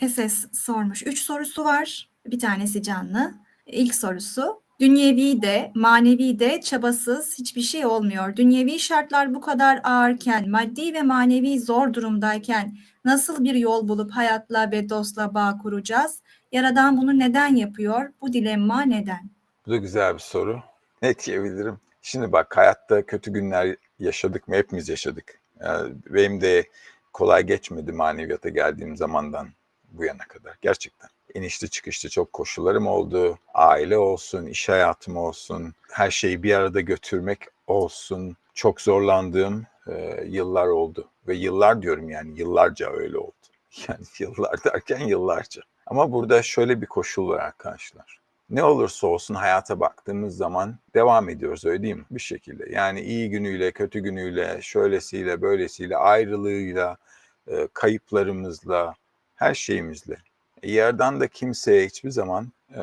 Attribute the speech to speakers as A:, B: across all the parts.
A: SS sormuş. Üç sorusu var. Bir tanesi canlı. İlk sorusu. Dünyevi de, manevi de çabasız hiçbir şey olmuyor. Dünyevi şartlar bu kadar ağırken, maddi ve manevi zor durumdayken nasıl bir yol bulup hayatla ve dostla bağ kuracağız? Yaradan bunu neden yapıyor? Bu dilemma neden?
B: Bu da güzel bir soru. Ne diyebilirim? Şimdi bak hayatta kötü günler yaşadık mı? Hepimiz yaşadık. Yani benim de kolay geçmedi maneviyata geldiğim zamandan bu yana kadar. Gerçekten. İnişli çıkışlı çok koşullarım oldu. Aile olsun, iş hayatım olsun, her şeyi bir arada götürmek olsun. Çok zorlandığım e, yıllar oldu. Ve yıllar diyorum yani yıllarca öyle oldu. Yani yıllar derken yıllarca. Ama burada şöyle bir koşul var arkadaşlar. Ne olursa olsun hayata baktığımız zaman devam ediyoruz öyle değil mi? Bir şekilde. Yani iyi günüyle, kötü günüyle, şöylesiyle, böylesiyle, ayrılığıyla, e, kayıplarımızla, her şeyimizle. E, yerden de kimseye hiçbir zaman e,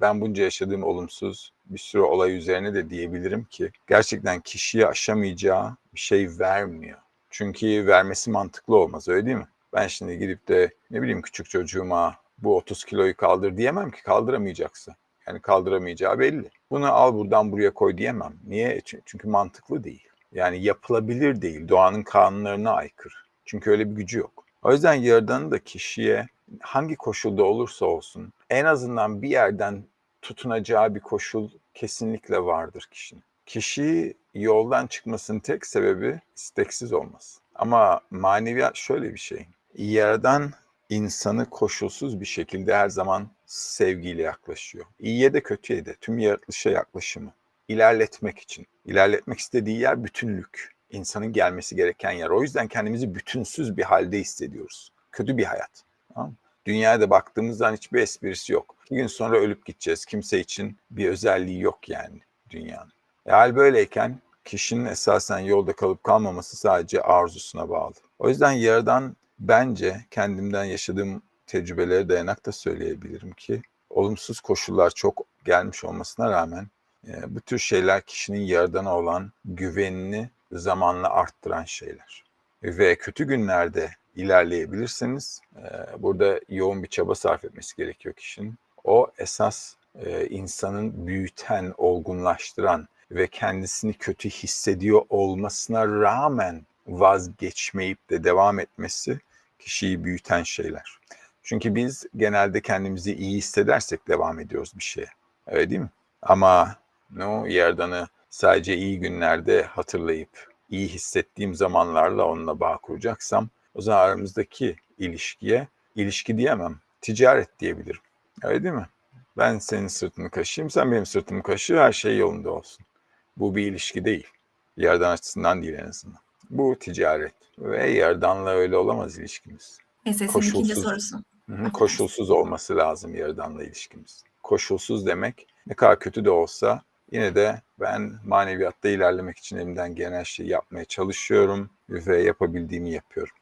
B: ben bunca yaşadığım olumsuz bir sürü olay üzerine de diyebilirim ki gerçekten kişiye aşamayacağı bir şey vermiyor. Çünkü vermesi mantıklı olmaz öyle değil mi? Ben şimdi gidip de ne bileyim küçük çocuğuma bu 30 kiloyu kaldır diyemem ki kaldıramayacaksın. Yani kaldıramayacağı belli. Bunu al buradan buraya koy diyemem. Niye? Çünkü mantıklı değil. Yani yapılabilir değil. Doğanın kanunlarına aykırı. Çünkü öyle bir gücü yok. O yüzden Yaradan'ın da kişiye hangi koşulda olursa olsun en azından bir yerden tutunacağı bir koşul kesinlikle vardır kişinin. Kişi yoldan çıkmasının tek sebebi isteksiz olması. Ama maneviyat şöyle bir şey. Yaradan insanı koşulsuz bir şekilde her zaman sevgiyle yaklaşıyor. İyiye de kötüye de tüm yaratılışa yaklaşımı. İlerletmek için. İlerletmek istediği yer bütünlük. İnsanın gelmesi gereken yer. O yüzden kendimizi bütünsüz bir halde hissediyoruz. Kötü bir hayat. Tamam? Dünyaya baktığımızdan hiçbir esprisi yok. Bir gün sonra ölüp gideceğiz. Kimse için bir özelliği yok yani dünyanın. E hal böyleyken kişinin esasen yolda kalıp kalmaması sadece arzusuna bağlı. O yüzden yaradan bence kendimden yaşadığım tecrübelere dayanak da söyleyebilirim ki olumsuz koşullar çok gelmiş olmasına rağmen e, bu tür şeyler kişinin yaradana olan güvenini zamanla arttıran şeyler. Ve kötü günlerde ilerleyebilirseniz e, burada yoğun bir çaba sarf etmesi gerekiyor kişinin. O esas e, insanın büyüten, olgunlaştıran ve kendisini kötü hissediyor olmasına rağmen vazgeçmeyip de devam etmesi kişiyi büyüten şeyler. Çünkü biz genelde kendimizi iyi hissedersek devam ediyoruz bir şeye. Öyle değil mi? Ama no, Yerdan'ı sadece iyi günlerde hatırlayıp iyi hissettiğim zamanlarla onunla bağ kuracaksam o zaman aramızdaki ilişkiye ilişki diyemem, ticaret diyebilirim. Öyle değil mi? Ben senin sırtını kaşıyım, sen benim sırtımı kaşı, her şey yolunda olsun. Bu bir ilişki değil. Yerdan açısından değil en azından. Bu ticaret. Ve yerdanla öyle olamaz ilişkimiz.
A: SS'in
B: Koşulsuz.
A: ikinci sorusu.
B: Koşulsuz olması lazım yerdanla ilişkimiz. Koşulsuz demek ne kadar kötü de olsa yine de ben maneviyatta ilerlemek için elimden gelen şeyi yapmaya çalışıyorum ve yapabildiğimi yapıyorum.